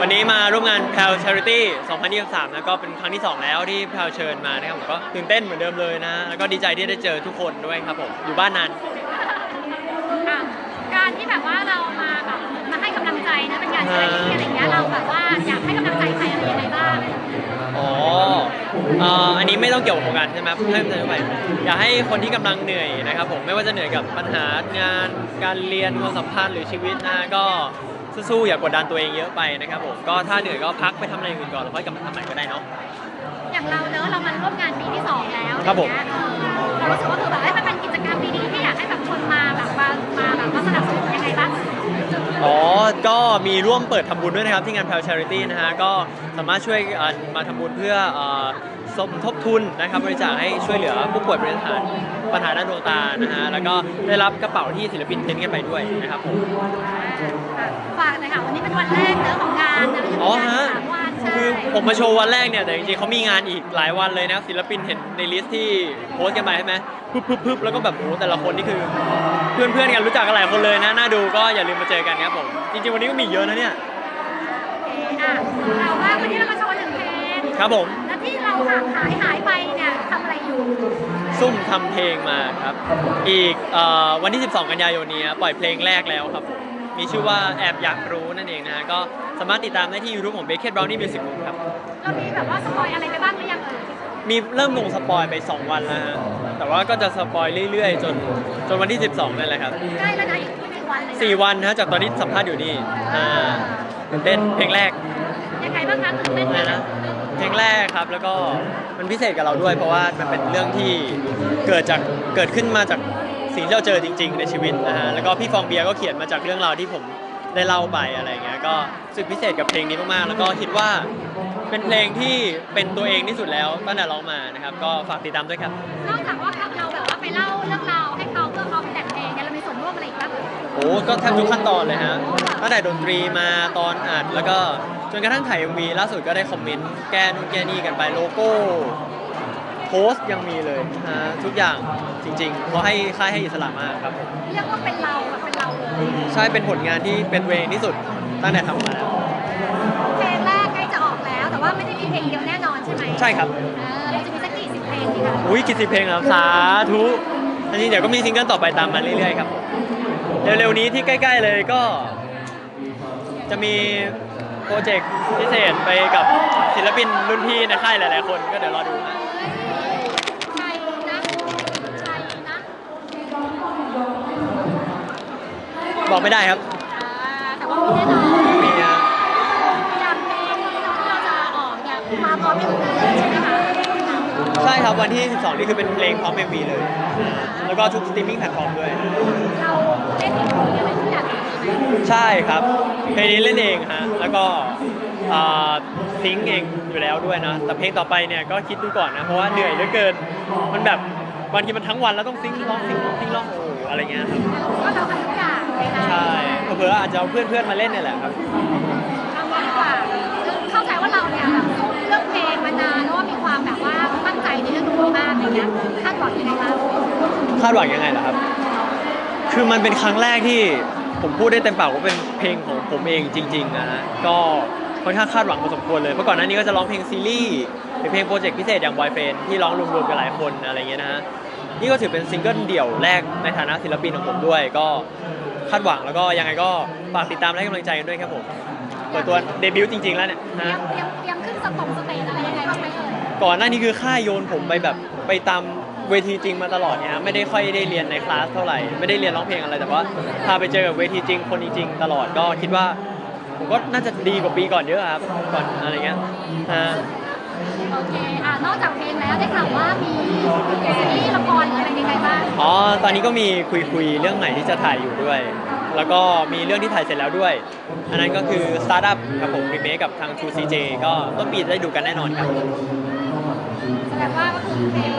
วันนี้มาร่วมงาน p a l Charity 2023นะก็เป็นครั้งที่ 2 แล้วที่ p a l เชิญมานะครับผมก็ตื่นเต้นเหมือนเดิมเลยนะ แล้วก็ดีใจที่ได้เจอทุกคนด้วยครับผมอยู่บ้านนานอะการที่แบบว่าเรามาแบบมาให้กำลังใจนะเป็นงานชาริตี้อะไรอย่างเงี้ยเราแบบว่าอยากให้กำลังใจใครอะไรยังไงบ้างอ๋อเอ่ออันนี้ ไม่ต้องเกี่ยวกับโครงการใช่ไหมให้เตือนไปอยากให้คนที่กำลังเหนื่อยนะครับผมไม่ว่าจะเหนื่อยกับปัญหางาน การเรียนความสัมพันธ์หรือชีวิตนะก็สู้ๆอย่ากดดันตัวเองเยอะไปนะครับผมก็ถ้าเหนื่อยก็พักไปทำอะไรอื่นก่อนแล้วค่อยกลับมาทำใหม่ก็ได้เนาะอย่างเราเนอะเรามาร่วมงานปีที่สองแล้วครับผมอะไอย่างเงี้ยเออเรารู้สึกว่าคือแบบเอ้ย ก็มีร่วมเปิดทำบุญด้วยนะครับ ที่งาน p a l Charity นะฮะก็สามารถช่วยเอ่อมาทำบุญเพื่อเอ่อสมทบทุนนะครับบริจาคให้ช่วยเหลือผู้ป่วยเป็นปัญหาปัญหาด้านดวงตานะฮะแล้วก็ได้รับกระเป๋าที่ศิลปินเพ้นท์กันไปด้วยนะครับผมอะฝากหน่อยค่ะวันนี้เป็นวันแรกเนอะของงานนะอ๋อฮะสามวันใช่คือผมมาโชว์วันแรกเนี่ยแต่จริงๆเขามีงานอีกหลายวันเลยนะครับศิลปินเห็นในลิสต์ที่โพสต์กันไปใช่ไหมพึบพึบพึบแล้วก็แบบโอ้โหแต่ละคนนี่คือ เพื่อนเพื่อนๆกันรู้จักกันหลายคนเลยนะน่าดูก็อย่าลืมมาเจอกันครับผมจริงๆวันนี้ก็มีเยอะนะเนี่ยโอเคอะเราว่าวันนี้เรามาโชว์หนึ่งเพลงครับผมแล้วที่เราห่างหายหายไปเนี่ยทำอะไรอยู่ซุ่มทำเพลงมาครับ อีกเออวันที่ 12 กันยายนนี้ปล่อยเพลงแรกแล้วครับผมมีชื่อว่าแอบอยากรู้นั่นเองนะฮะก็สามารถติดตามได้ที่ YouTube ของ b a k e t Brownie Music Group ครับ เรามีแบบว่าสปอยอะไรไปบ้างหรือยังเอ่ย มีเริ่มลงสปอยไป 2 วันแล้วฮะแต่ว่าก็จะสปอยเรื่อยๆ จนจนวันที่ 12นั่นแหละครับใกล้แล้วนะอีกไม่กี่วันเลยนะ4วันนะจากตอนที่สัมภาษณ์อยู่นี่อ่าตื่นเต้นเพลงแรกยังไงบ้างคะตื่นเต้นไหมอะไรนะเพลงแรกครับแล้วก็มันพิเศษกับเราด้วย เพราะว่ามันเป็นเรื่องที่เกิดจากเกิดขึ้นมาจากสิ่งที่เราเจอจริง ๆ ในชีวิตนะฮะแล้วก็พี่ฟองเบียร์ก็เขียนมาจากเรื่องราวที่ผม ได้เล่าไปอะไรเงี้ยก็รู้สึกพิเศษกับเพลงนี้มากๆแล้วก็คิดว่าเป็นเพลงที่เป็นตัวเองที่สุดแล้วตั้งแต่ร้องมานะครับ ก็ฝากติดตามด้วยครับ นอกจากว่าเราแบบว่าไปเล่าเรื่องราวให้เขาเพื่อเขาไปแต่งเพลงเนี่ยเรามีส่วนร่วมอะไรอีกบ้างโอ้ก็แทบทุกขั้นตอนเลยฮะตั้งแต่ดนตรีมาตอนอัดแล้วก็จนกระทั่งถ่าย MV ล่าสุดก็ได้คอมเมนต์แก้นู่นแก้นี่กันไปโลโก้ โพสต์ยังมีเลยฮะทุกอย่างจริงๆเขาให้ค่ายให้อิสระมากครับผมเรียกว่าเป็นเราแบบเป็นเราเลยใช่เป็นผลงานที่เป็นตัวเองที่สุดตั้งแต่ทำมาแล้วเพลงแรกใกล้จะออกแล้ว แต่ว่าไม่ได้มีเพลงเดียวแน่นอนใช่ไหมใช่ครับเออเราจะมีสักกี่สิบเพลงดีคะอุ้ยกี่สิบเพลงแล้วสาธุอันนี้เดี๋ยวก็มีซิงเกิลต่อไปตามมาเรื่อยๆครับผมเร็วๆนี้ที่ใกล้ ๆเลยก็ จะมีโปรเจกต์พิเศษไปกับศิลปินรุ่นพี่ในค่ายหลายๆคนก็เดี๋ยวรอดูฮะ ใช่นะใช่นะ บอกไม่ได้ครับอ่าแต่ว่ามีแน่นอนมีนะอย่างเพลงที่เราจะออกเนี่ยมาพร้อมเพลงเลยใช่ไหมคะใช่ครับวันที่ 12 นี่คือเป็นเพลงพร้อม MV เลย แล้วก็ทุกสตรีมมิ่งแพลตฟอร์มด้วย เราเล่นเองเนี่ยเป็นทุกอย่างเองเลยไหมใช่ครับเพลงนี้เล่นเองฮะแล้วก็ซิงค์เองอยู่แล้วด้วยนะแต่เพลงต่อไปเนี่ยก็คิดดูก่อนนะเพราะว่าเหนื่อยเหลือเกินมันแบบบางทีมันทั้งวันแล้วต้องซิงค์ร้องซิงค์ร้องซิงค์ร้องโอ้โหอะไรเงี้ยครับ ก็เราทำทุกอย่างเลยนะ ใช่เผื่อๆอาจจะเอาเพื่อนๆมาเล่นเนี่ยแหละครับ เอางี้ดีกว่าเข้าใจว่าเราเนี่ยแบบซุ่มเรื่องเพลงมานานแล้วว่ามีความแบบว่าตั้งใจในเรื่องนี้มากอะไรเงี้ยคาดหวังยังไงบ้างคาดหวังยังไงล่ะครับ คือมันเป็นครั้งแรกที่ผมพูดได้เต็มปากว่าเป็นเพลงของผมเองจริงๆนะฮะ ก็ค่อนข้างคาดหวังพอสมควรเลย เพราะก่อนหน้านี้ก็จะร้องเพลงซีรีส์หรือเพลงโปรเจกต์พิเศษอย่าง Boy f r i e n d ที่ร้องรวมๆกันหลายคนอะไรเงี้ยนะฮะ นี่ก็ถือเป็นซิงเกิลเดี่ยวแรกในฐานะศิลปินของผมด้วย ก็ คาดหวังแล้วก็ยังไงก็ฝากติดตามและให้กำลังใจกันด้วยครับผมเปิดตัวเดบิวต์จริง ๆ แล้วเนี่ยเตรียฮะมเตรียมเตรียมขึ้นสตงสเตจอะไรยังไงบ้างไหมเอ่ยก่อนหน้านี้คือค่ายโยนผมไปแบบไปตามเวทีจริงมาตลอดเนี่ยนะไม่ได้ค่อยได้เรียนในคลาสเท่าไหร่ ไม่ได้เรียนร้องเพลงอะไรแต่ว่าพาไปเจอกับเวทีจริงคนจริงๆตลอดก็คิดว่าผมก็น่าจะดีกว่าปีก่อนเยอะครับก่อนอะไรเงี้ยฮะ โอเคอ่านอกจากเพลงแล้วได้ข่าวว่ามีซีรี อ๋อ ตอนนี้ก็มีคุยคุยๆเรื่องใหม่ที่จะถ่ายอยู่ด้วย แล้วก็มีเรื่องที่ถ่ายเสร็จแล้วด้วย อันนั้นก็คือ Startup ครับผมรีเมคกับทาง True CJ ก็ต้นปีได้ดูกันแน่นอนครับ แสดงว่าก็คือเพลง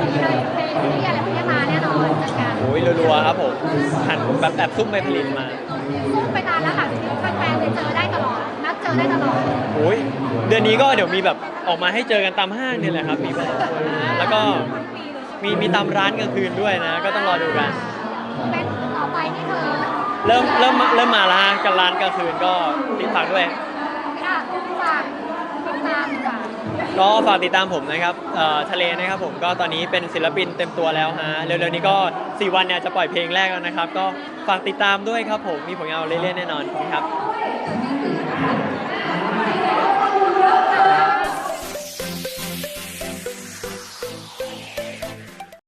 ซีรีส์เพลงซีรีส์อะไรพวกนี้มาแน่นอนจัดการโอ้ยรัวๆครับผมหันแบบแบบซุ่มไปผลิตมา ซุ่มไปนานแล้วค่ะแฟนๆเลยเจอได้ตลอด นัดเจอได้ตลอดโอ้ยเดือนนี้ก็เดี๋ยวมีแบบออกมาให้เจอกันตามห้างเนี่ยแหละครับมีพอสมควรนะแล้วก็ มีมีตามร้านกลางคืนด้วยนะ ก็ต้องรอดูกัน เป็นต่อไปนี่คือเริ่มเริ่มเริ่มมาแล้วฮะกับร้านกลางคืนก็ติดฝากด้วยเฝากติดตามดีกว่าก็ฝากติดตามผมนะครับเอ่อทะเลนะครับผมก็ตอนนี้เป็นศิลปินเต็มตัวแล้วฮะเร็วๆนี้ก็ 4 วันเนี่ยจะปล่อยเพลงแรกแล้วนะครับ ก็ฝากติดตามด้วยครับผมมีผลงานเรื่อยๆแน่นอนขอบคุณครับเ